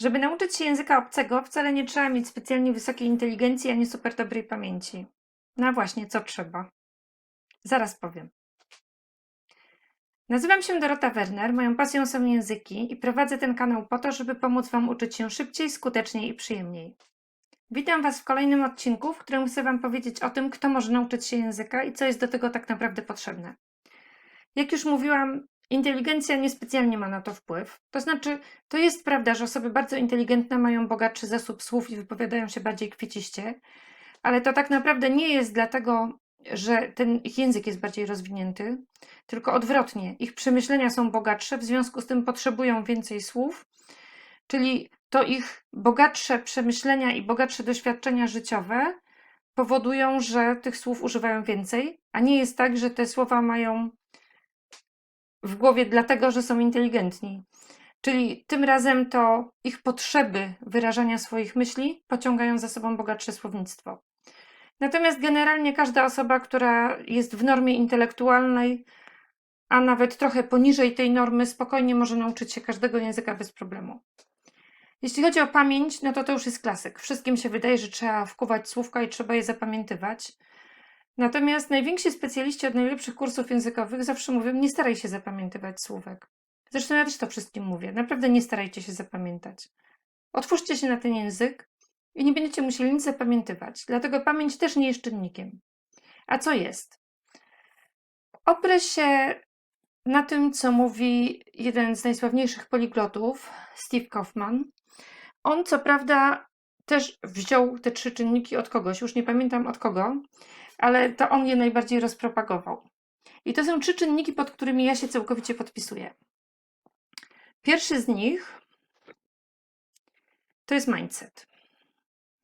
Żeby nauczyć się języka obcego, wcale nie trzeba mieć specjalnie wysokiej inteligencji ani super dobrej pamięci. No właśnie, co trzeba? Zaraz powiem. Nazywam się Dorota Werner, moją pasją są języki i prowadzę ten kanał po to, żeby pomóc Wam uczyć się szybciej, skuteczniej i przyjemniej. Witam Was w kolejnym odcinku, w którym chcę Wam powiedzieć o tym, kto może nauczyć się języka i co jest do tego tak naprawdę potrzebne. Jak już mówiłam, inteligencja niespecjalnie ma na to wpływ. To znaczy, to jest prawda, że osoby bardzo inteligentne mają bogatszy zasób słów i wypowiadają się bardziej kwieciście, ale to tak naprawdę nie jest dlatego, że ten ich język jest bardziej rozwinięty, tylko odwrotnie. Ich przemyślenia są bogatsze, w związku z tym potrzebują więcej słów, czyli to ich bogatsze przemyślenia i bogatsze doświadczenia życiowe powodują, że tych słów używają więcej, a nie jest tak, że te słowa mają w głowie dlatego, że są inteligentni. Czyli tym razem to ich potrzeby wyrażania swoich myśli pociągają za sobą bogatsze słownictwo. Natomiast generalnie każda osoba, która jest w normie intelektualnej, a nawet trochę poniżej tej normy, spokojnie może nauczyć się każdego języka bez problemu. Jeśli chodzi o pamięć, no to to już jest klasyk. Wszystkim się wydaje, że trzeba wkuwać słówka i trzeba je zapamiętywać. Natomiast najwięksi specjaliści od najlepszych kursów językowych zawsze mówią: nie staraj się zapamiętywać słówek. Zresztą ja też to wszystkim mówię. Naprawdę nie starajcie się zapamiętać. Otwórzcie się na ten język i nie będziecie musieli nic zapamiętywać. Dlatego pamięć też nie jest czynnikiem. A co jest? Oprę się na tym, co mówi jeden z najsławniejszych poliglotów, Steve Kaufman. On, co prawda, też wziął te trzy czynniki od kogoś, już nie pamiętam od kogo, ale to on je najbardziej rozpropagował. I to są trzy czynniki, pod którymi ja się całkowicie podpisuję. Pierwszy z nich to jest mindset.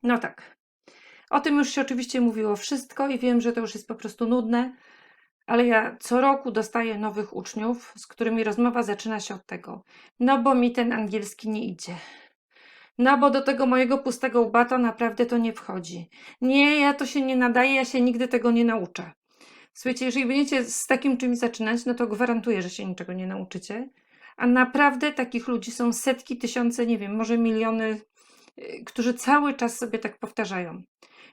No tak. O tym już się oczywiście mówiło wszystko i wiem, że to już jest po prostu nudne, ale ja co roku dostaję nowych uczniów, z którymi rozmowa zaczyna się od tego. No bo mi ten angielski nie idzie. No bo do tego mojego pustego łba to naprawdę to nie wchodzi. Nie, ja to się nie nadaję, ja się nigdy tego nie nauczę. Słuchajcie, jeżeli będziecie z takim czymś zaczynać, no to gwarantuję, że się niczego nie nauczycie. A naprawdę takich ludzi są setki, tysiące, nie wiem, może miliony, yy, którzy cały czas sobie tak powtarzają.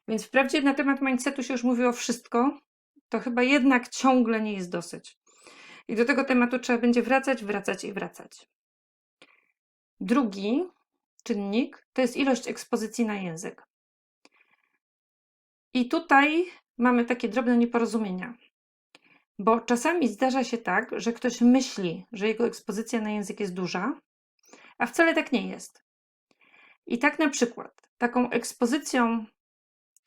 Więc wprawdzie na temat mindsetu się już mówiło wszystko, to chyba jednak ciągle nie jest dosyć. I do tego tematu trzeba będzie wracać, wracać i wracać. Drugi czynnik to jest ilość ekspozycji na język. I tutaj mamy takie drobne nieporozumienia, bo czasami zdarza się tak, że ktoś myśli, że jego ekspozycja na język jest duża, a wcale tak nie jest. I tak na przykład taką ekspozycją,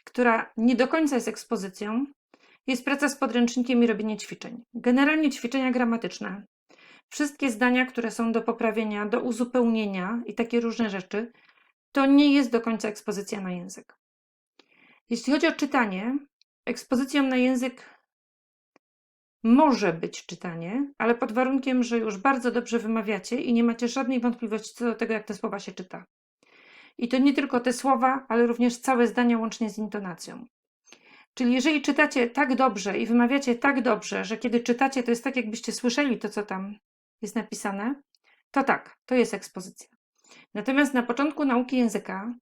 która nie do końca jest ekspozycją, jest praca z podręcznikiem i robienie ćwiczeń. Generalnie ćwiczenia gramatyczne. Wszystkie zdania, które są do poprawienia, do uzupełnienia i takie różne rzeczy, to nie jest do końca ekspozycja na język. Jeśli chodzi o czytanie, ekspozycją na język może być czytanie, ale pod warunkiem, że już bardzo dobrze wymawiacie i nie macie żadnej wątpliwości co do tego, jak te słowa się czyta. I to nie tylko te słowa, ale również całe zdania łącznie z intonacją. Czyli jeżeli czytacie tak dobrze i wymawiacie tak dobrze, że kiedy czytacie, to jest tak, jakbyście słyszeli to, co tam jest napisane, to tak, to jest ekspozycja. Natomiast na początku nauki języka,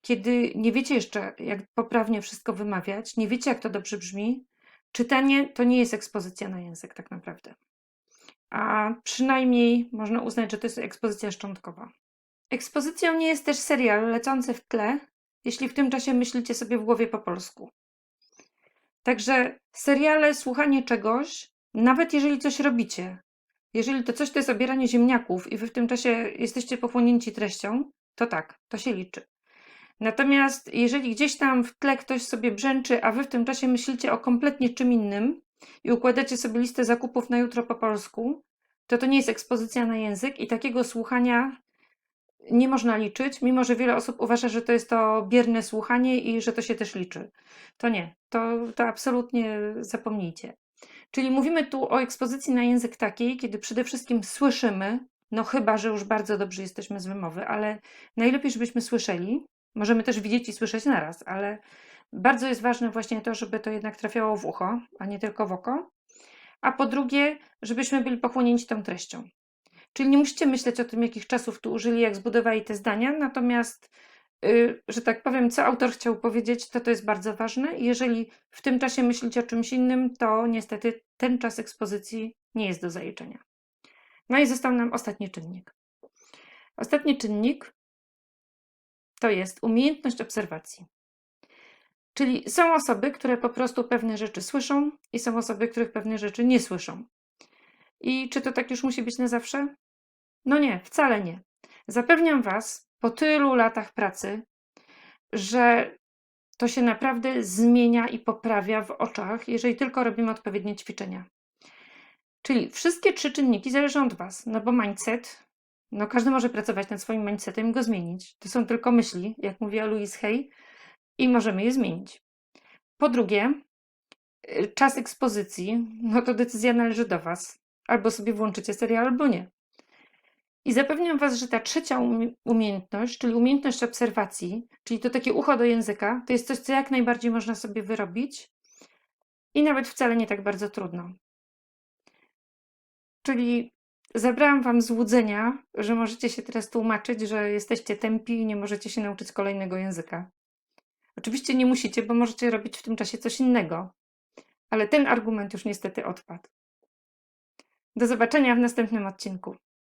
kiedy nie wiecie jeszcze, jak poprawnie wszystko wymawiać, nie wiecie, jak to dobrze brzmi, czytanie to nie jest ekspozycja na język, tak naprawdę. A przynajmniej można uznać, że to jest ekspozycja szczątkowa. Ekspozycją nie jest też serial lecący w tle, jeśli w tym czasie myślicie sobie w głowie po polsku. Także seriale, słuchanie czegoś, nawet jeżeli coś robicie, jeżeli to coś to jest obieranie ziemniaków i wy w tym czasie jesteście pochłonięci treścią, to tak, to się liczy. Natomiast jeżeli gdzieś tam w tle ktoś sobie brzęczy, a wy w tym czasie myślicie o kompletnie czym innym i układacie sobie listę zakupów na jutro po polsku, to to nie jest ekspozycja na język i takiego słuchania nie można liczyć, mimo że wiele osób uważa, że to jest to bierne słuchanie i że to się też liczy. To nie, to, to absolutnie zapomnijcie. Czyli mówimy tu o ekspozycji na język takiej, kiedy przede wszystkim słyszymy, no chyba, że już bardzo dobrze jesteśmy z wymowy, ale najlepiej, żebyśmy słyszeli. Możemy też widzieć i słyszeć naraz, ale bardzo jest ważne właśnie to, żeby to jednak trafiało w ucho, a nie tylko w oko. A po drugie, żebyśmy byli pochłonięci tą treścią. Czyli nie musicie myśleć o tym, jakich czasów tu użyli, jak zbudowali te zdania, natomiast, że tak powiem, co autor chciał powiedzieć, to to jest bardzo ważne. Jeżeli w tym czasie myślicie o czymś innym, to niestety ten czas ekspozycji nie jest do zaliczenia. No i został nam ostatni czynnik. Ostatni czynnik to jest umiejętność obserwacji. Czyli są osoby, które po prostu pewne rzeczy słyszą, i są osoby, których pewne rzeczy nie słyszą. I czy to tak już musi być na zawsze? No nie, wcale nie. Zapewniam Was po tylu latach pracy, że to się naprawdę zmienia i poprawia w oczach, jeżeli tylko robimy odpowiednie ćwiczenia. Czyli wszystkie trzy czynniki zależą od Was, no bo mindset, no każdy może pracować nad swoim mindsetem i go zmienić. To są tylko myśli, jak mówiła Louise Hay, i możemy je zmienić. Po drugie, y, czas ekspozycji, no to decyzja należy do Was. Albo sobie włączycie serial, albo nie. I zapewniam Was, że ta trzecia umie- umiejętność, czyli umiejętność obserwacji, czyli to takie ucho do języka, to jest coś, co jak najbardziej można sobie wyrobić i nawet wcale nie tak bardzo trudno. Czyli zabrałam Wam złudzenia, że możecie się teraz tłumaczyć, że jesteście tępi i nie możecie się nauczyć kolejnego języka. Oczywiście nie musicie, bo możecie robić w tym czasie coś innego, ale ten argument już niestety odpadł. Do zobaczenia w następnym odcinku.